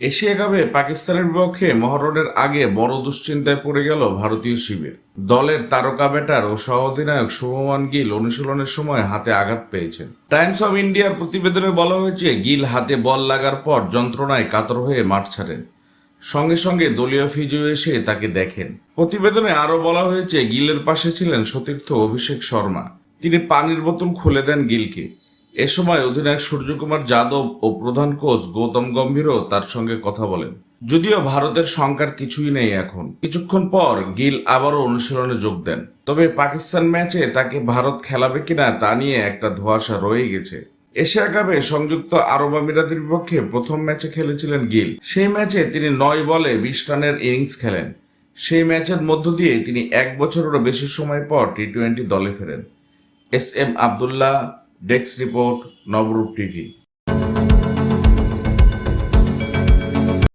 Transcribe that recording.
Asia কাপে পাকিস্তানের বিপক্ষে মহরণের আগে বড় দুশ্চিন্তায় পড়ে গেল ভারতীয় শিবির। দলের তারকা ব্যাটার ও সহ অধিনায়ক শুভমান গিল অনুশীলনের সময় হাতে আঘাত পেয়েছেন। টাইমস অব ইন্ডিয়ার প্রতিবেদনে বলা হয়েছে, গিল হাতে বল লাগার পর যন্ত্রণায় কাতর হয়ে মাঠ ছাড়েন। সঙ্গে সঙ্গে দলীয় ফিজিও এসে তাকে দেখেন। প্রতিবেদনে আরও বলা হয়েছে, গিলের পাশে ছিলেন সতীর্থ অভিষেক শর্মা। তিনি পানির বোতল খুলে দেন গিলকে। এ সময় অধিনায়ক সূর্যকুমার যাদব ও প্রধান কোচ গৌতম গম্ভীরও তার সঙ্গে কথা বলেন। যদিও ভারতের শঙ্কার কিছুই নেই এখন। কিছুক্ষণ পর গিল আবারও অনুশীলনে যোগ দেন। তবে পাকিস্তান ম্যাচে তাকে ভারত খেলাবে কিনা তা নিয়ে একটা ধোঁয়াশা রয়ে গেছে। এশিয়া কাপে সংযুক্ত আরব আমিরাতের বিপক্ষে প্রথম ম্যাচে খেলেছিলেন গিল। সেই ম্যাচে তিনি নয় বলে বিশ রানের ইনিংস খেলেন। সেই ম্যাচের মধ্য দিয়ে তিনি এক বছরেরও বেশি সময় পর টি টোয়েন্টি দলে ফেরেন। S M Abdullah desk report Nabarup TV.